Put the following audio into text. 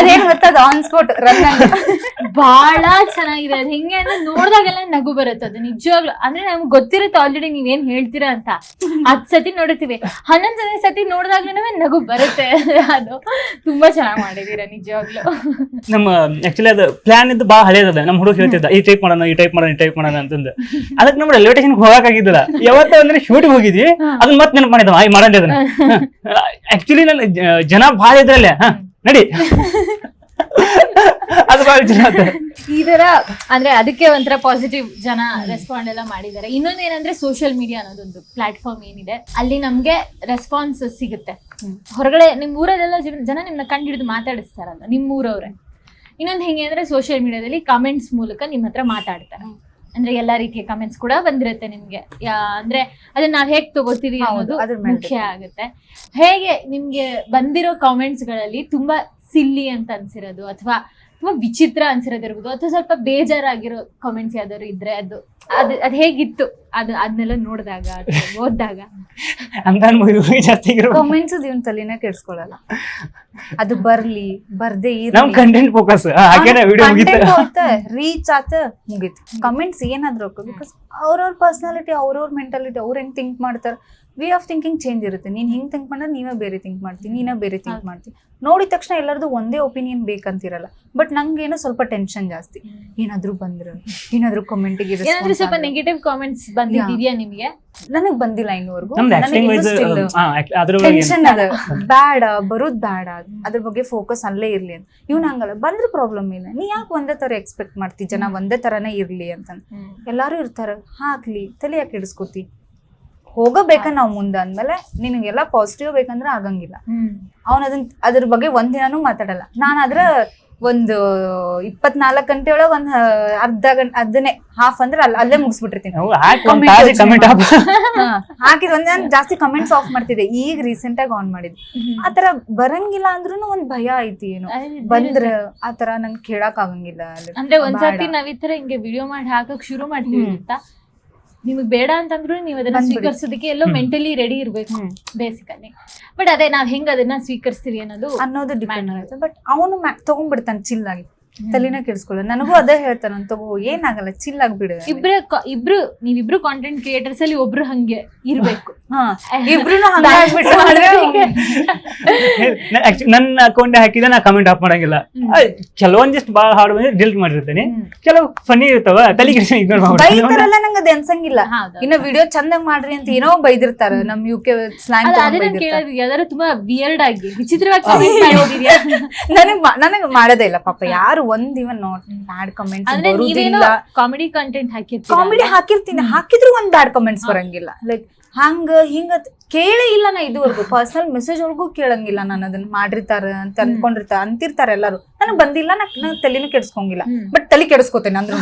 ಅದೇನ್ ಗೊತ್ತದ? On spot run ಬಹಳ ಚೆನ್ನಾಗಿದೆ. ಅದ್ ಹೆಂಗೆ ಅಂದ್ರೆ ನೋಡ್ದಾಗೆಲ್ಲ ನಗು ಬರುತ್ತೆ ಅದು ನಿಜವಾಗ್ಲು. ಅಂದ್ರೆ ನಮ್ಗೆ ಗೊತ್ತಿರುತ್ತೆ ಆಲ್ರೆಡಿ ನೀವೇನ್ ಹೇಳ್ತೀರಾ ಅಂತ. ಹತ್ ಸತಿ ನೋಡಿರ್ತೀವಿ. ಹನ್ನೊಂದ್ ಸತಿ ನೋಡಿದಾಗ್ಲೂ ನಗು ಬರುತ್ತೆ. ಅದು ತುಂಬಾ ಚೆನ್ನಾಗಿ ಮಾಡಿದೀರ ನಿಜವಾಗ್ಲು. ನಮ್ಮ ಆಕ್ಚುಲಿ ಅದು ಪ್ಲಾನ್ ಇದ್ದು ಬಾ ಹಳೇದ ನಮ್ಮ ಹುಡುಗ ಹೇಳ್ತಿದ್ದ ಈ ಟೈಪ್ ಮಾಡೋಣ ಈ ಟೈಪ್ ಮಾಡೋಣ ಈ ಟೈಪ್ ಮಾಡೋಣ ಅಂತಂದ. ಅದಕ್ಕೆ ನಮ್ಮ ರೈಲ್ವೆ ಸ್ಟೇಷನ್ ಹೋಗಕ್ಕಾಗಿದ್ದಿಲ್ಲ ಯಾವತ್ತ ಅಂದ್ರೆ ಶೂಟಿಗೆ ಹೋಗಿದ್ವಿ. ಅದನ್ನ ಮತ್ತೆ ನೆನಪು ಮಾಡಿದ್ವ ಈ ಆಕ್ಚುಲಿ ನನ್ನ ಜನ ಭಾಳ ಇದ್ರಲ್ಲೇ ಹ. ನಡಿ. ಅದು ಬಹಳ ಜನ. ಈ ತರ ಅಂದ್ರೆ ಅದಕ್ಕೆ ಒಂಥರ ಪಾಸಿಟಿವ್ ಜನ ರೆಸ್ಪಾಂಡ್ ಎಲ್ಲ ಮಾಡಿದ್ದಾರೆ. ಇನ್ನೊಂದು ಏನಂದ್ರೆ ಸೋಷಿಯಲ್ ಮೀಡಿಯಾ ಅನ್ನೋದೊಂದು ಪ್ಲಾಟ್ಫಾರ್ಮ್ ಏನಿದೆ, ಅಲ್ಲಿ ನಮ್ಗೆ ರೆಸ್ಪಾನ್ಸ್ ಸಿಗುತ್ತೆ. ಹೊರಗಡೆ ನಿಮ್ ಊರಲ್ಲೆಲ್ಲ ಜನ- ನಿಮ್ನ ಕಂಡಿಡಿದು ಮಾತಾಡಿಸ್ತಾರಲ್ಲ ನಿಮ್ ಊರವ್ರೆ. ಇನ್ನೊಂದು ಹೆಂಗೆ ಅಂದ್ರೆ ಸೋಷಿಯಲ್ ಮೀಡಿಯಾದಲ್ಲಿ ಕಮೆಂಟ್ಸ್ ಮೂಲಕ ನಿಮ್ ಹತ್ರ ಮಾತಾಡ್ತಾರೆ. ಅಂದ್ರೆ ಎಲ್ಲಾ ರೀತಿಯ ಕಮೆಂಟ್ಸ್ ಕೂಡ ಬಂದಿರುತ್ತೆ ನಿಮ್ಗೆ. ಯಾ- ಅಂದ್ರೆ ಅದನ್ನ ನಾವ್ ಹೇಗ್ ತಗೋತೀವಿ ಹೌದು, ಅನ್ನೋದು ಅದ್ರ ಮೇಲೆ ಮುಖ್ಯ ಆಗುತ್ತೆ. ಹೇಗೆ ನಿಮ್ಗೆ ಬಂದಿರೋ ಕಾಮೆಂಟ್ಸ್ಗಳಲ್ಲಿ ತುಂಬಾ ಸಿಲ್ಲಿ ಅಂತ ಅನ್ಸಿರೋದು ಅಥವಾ ತುಂಬಾ ವಿಚಿತ್ರ ಅನ್ಸಿರೋದಿರ್ಬೋದು ಅಥವಾ ಸ್ವಲ್ಪ ಬೇಜಾರಾಗಿರೋ ಕಾಮೆಂಟ್ಸ್ ಯಾವ್ದಾದ್ರು ಇದ್ರೆ ಅದು ಅದ್ ಅದ್ ಹೇಗಿತ್ತು? ಅದು ಅದನ್ನೆಲ್ಲ ನೋಡಿದಾಗ ಓದಿದಾಗ ಅಂತ ಜಾಸ್ತಿ ಕಾಮೆಂಟ್ಸ್ ಇವ್ನ ತಲೆನೇ ಕೆಡ್ಸ್ಕೊಳಲ್ಲ. ಅದು ಬರ್ಲಿ ಬರ್ದೇ ನಮ್ ಕಂಟೆಂಟ್ ಫೋಕಸ್ ಹಾಗೇನೆ ವಿಡಿಯೋ ಮುಗಿತ. ರೀಚ್ ಆತ ಮುಗೀತು. ಕಮೆಂಟ್ಸ್ ಏನಾದ್ರು ಬಿಕಾಸ್ ಅವ್ರವ್ರ ಪರ್ಸನಾಲಿಟಿ ಅವ್ರವ್ರ ಮೆಂಟಾಲಿಟಿ ಅವ್ರ ಹೆಂಗ್ ಥಿಂಕ್ ಮಾಡ್ತಾರ. ವೇ ಆಫ್ ಥಿಂಕಿಂಗ್ ಚೇಂಜ್ ಇರುತ್ತೆ. ನೀನ್ ಹಿಂಗ್ ಥಿಂಕ್ ಮಾಡಿದ್ರೆ ನೀವೇ ಬೇರೆ ಥಿಂಕ್ ಮಾಡ್ತೀನಿ ನೀನೇ ಬೇರೆ ಥಿಂಕ್ ಮಾಡ್ತೀನಿ ನೋಡಿದ ತಕ್ಷಣ ಎಲ್ಲರದು ಒಂದೇ ಒಪಿನಿಯನ್ ಬೇಕಂತಿರಲ್ಲ. ಬಟ್ ನಂಗೇನೋ ಸ್ವಲ್ಪ ಟೆನ್ಷನ್ ಜಾಸ್ತಿ. ಏನಾದ್ರು ಬಂದ್ರು ಏನಾದ್ರು ಕಮೆಂಟಿಗೆ ಏನಾದ್ರೂ ಸ್ವಲ್ಪ ನೆಗೆಟಿವ್ ಕಾಮೆಂಟ್ಸ್ ಬಂದಿದ್ಯಾ ನಿಮ್ಗೆ? ನನಗ್ ಬಂದಿಲ್ಲ ಇನ್ನೂವರೆಗೂ. ಟೆನ್ಷನ್ ಅದ ಬ್ಯಾಡ ಬರೋದ್ ಬ್ಯಾಡ. ಅದ್ರ ಬಗ್ಗೆ ಫೋಕಸ್ ಅಲ್ಲೇ ಇರ್ಲಿ ಅಂತ. ಇವ್ನ ಹಂಗಲ್ಲ. ಬಂದ್ರೆ ಪ್ರಾಬ್ಲಮ್ ಇಲ್ಲ. ನೀ ಯಾಕೆ ಒಂದೇ ತರ ಎಕ್ಸ್ಪೆಕ್ಟ್ ಮಾಡ್ತಿ? ಜನ ಒಂದೇ ತರನೇ ಇರ್ಲಿ ಅಂತ. ಎಲ್ಲಾರು ಇರ್ತಾರ. ಹಾಕ್ಲಿ ತಲೆ ಯಾಕೆ ಇಡಿಸ್ಕೋತಿ ಹೋಗಬೇಕ ನಾವ್ ಮುಂದೆ ಅಂದ್ಮೇಲೆ ನಿನಗೆಲ್ಲ ಪಾಸಿಟಿವ್ ಬೇಕಂದ್ರೆ ಆಗಂಗಿಲ್ಲ. ಅವನ ಅದನ್ ಅದ್ರ ಬಗ್ಗೆ ಒಂದಿನಾನು ದಿನಾನು ಮಾತಾಡಲ್ಲ. ನಾನ್ ಅದ್ರ ಒಂದು ಇಪ್ಪತ್ನಾಲ್ಕು ಗಂಟೆ ಒಳಗೆ ಒಂದ್ ಅರ್ಧ ಗಂಟೆ ಅದನ್ನೇ ಹಾಫ್ ಅಂದ್ರೆ ಅಲ್ಲ ಅಲ್ಲೇ. ಮುಗಿಸ್ಬಿಟ್ಟಿರ್ತೀನಿ ಹಾಕಿದ್ ಒಂದ್ ನಾನು ಜಾಸ್ತಿ ಕಮೆಂಟ್ಸ್ ಆಫ್ ಮಾಡ್ತಿದ್ದೆ. ಈಗ ರೀಸೆಂಟ್ ಆಗಿ ಆನ್ ಮಾಡಿದ್. ಆತರ ಬರಂಗಿಲ್ಲ ಅಂದ್ರೂ ಒಂದ್ ಭಯ ಐತಿ ಏನು. ಬಂದ್ರ ಆತರ ನಂಗೆ ಕೇಳಕ್ ಆಗಂಗಿಲ್ಲ. ಅಲ್ಲಿ. ಅಂದ್ರೆ ಒಂದ್ಸತಿ. ನಾವ್ ಈ ತರ ಹಿಂಗೆ ವಿಡಿಯೋ ಮಾಡಿ ಹಾಕಕ್ ಶುರು ಮಾಡ್ತೀವಿ ಅಂತ ನಿಮಗ್ ಬೇಡ ಅಂತಂದ್ರು ನೀವು ಅದನ್ನ ಬಂದ್ಬಿಡಿ. ಸ್ವೀಕರಿಸೋದಕ್ಕೆ ಎಲ್ಲೋ. ಮೆಂಟಲಿ ರೆಡಿ ಇರ್ಬೇಕು ಹ್ಮ್. ಬೇಸಿಕಲಿ ಬಟ್ ಅದೇ ನಾವ್ ಹೆಂಗ್ ಅದನ್ನ ಸ್ವೀಕರಿಸ್ತೀವಿ ಅನ್ನೋದು ಅನ್ನೋದು ಡಿಪೆಂಡ್ ಆಗುತ್ತೆ ಬಟ್ ಅವನು ತಗೊಂಡ್ಬಿಡ್ತಾನೆ ಚಿಲ್ಲಾಗಿ ತಲೆನ ಕೆಡಿಸ್ಕೊಳ್ಳೋ ನನಗೂ ಅದೇ ಹೇಳ್ತಾನ ತಗೋ ಏನಾಗಲ್ಲ ಚಿಲ್ ಆಗ್ಬಿಡು ಇಬ್ರು ಇಬ್ರು ನೀವಿಬ್ರು ಕಾಂಟೆಂಟ್ ಕ್ರಿಯೇಟರ್ಸ್ ಅಲ್ಲಿ ಒಬ್ರು ಹಂಗೆ ಇರ್ಬೇಕು. ಹಾ ಇಬ್ರು. ನನ್ನ ಅಕೌಂಟ್ ಹಾಕಿದ ನಾ ಕಮೆಂಟ್ ಆಫ್ ಮಾಡಂಗಿಲ್ಲ. ಕೆಲವೊಂದಿಷ್ಟು ಬಹಳ ಹಾಡು ಬಂದ್ರೆ ಡಿಲ್ಟ್ ಮಾಡಿರ್ತೇನೆ. ಕೆಲವು ಫನಿ ಇರ್ತಾವ ತಲೆ ಇಗ್ನೋರ್ ಬೈತಾರಲ್ಲ ನಂಗೆ ಅದ್ ಅನ್ಸಂಗಿಲ್ಲ. ಇನ್ನ ವಿಡಿಯೋ ಚಂದಂಗ್ ಮಾಡ್ರಿ ಅಂತ ಏನೋ ಬೈದಿರ್ತಾರ. ನಮ್ ಯು ಕೆ ಸ್ಲಾಂಗ್ ಕೇಳೋದು ಯಾವ್ದಾದ್ರು ತುಂಬಾ ವಿಯರ್ಡ್ ಆಗಿ ವಿಚಿತ್ರವಾಗಿ? ನನಗ್ ನನಗ್ ಮಾಡೋದೇ ಇಲ್ಲ ಪಾಪ. ಯಾರು ಒಂದ್ ಇವನ್ not bad comments comedy content ಹಾಕಿರ್ತೀನಿ ಕಾಮಿಡಿ ಹಾಕಿರ್ತೀನಿ ಹಾಕಿದ್ರು ಒಂದ್ ಬ್ಯಾಡ್ ಕಮೆಂಟ್ಸ್ ಬರಂಗಿಲ್ಲ. ಲೈಕ್ ಹಂಗ ಹಿಂಗ ಕೇಳೇ ಇಲ್ಲ ನಾ ಇದುವರೆಗೂ. ಪರ್ಸನಲ್ ಮೆಸೇಜ್ ಒಳಗೂ ಕೇಳಂಗಿಲ್ಲ ನಾನು ಅದನ್ನ ಮಾಡಿರ್ತಾರ ಅಂತ ಅನ್ಕೊಂಡಿರ್ತಾರ ಅಂತಿರ್ತಾರ ಎಲ್ಲಾರು. ನನಗ್ ಬಂದಿಲ್ಲ ನಾ ತಲೆನೂ ಕೆಡ್ಸ್ಕೊಂಗಿಲ್ಲ. ಬಟ್ ತಲೆ ಕೆಡಿಸ್ಕೋತೇನೆ ಅಂದ್ರೂ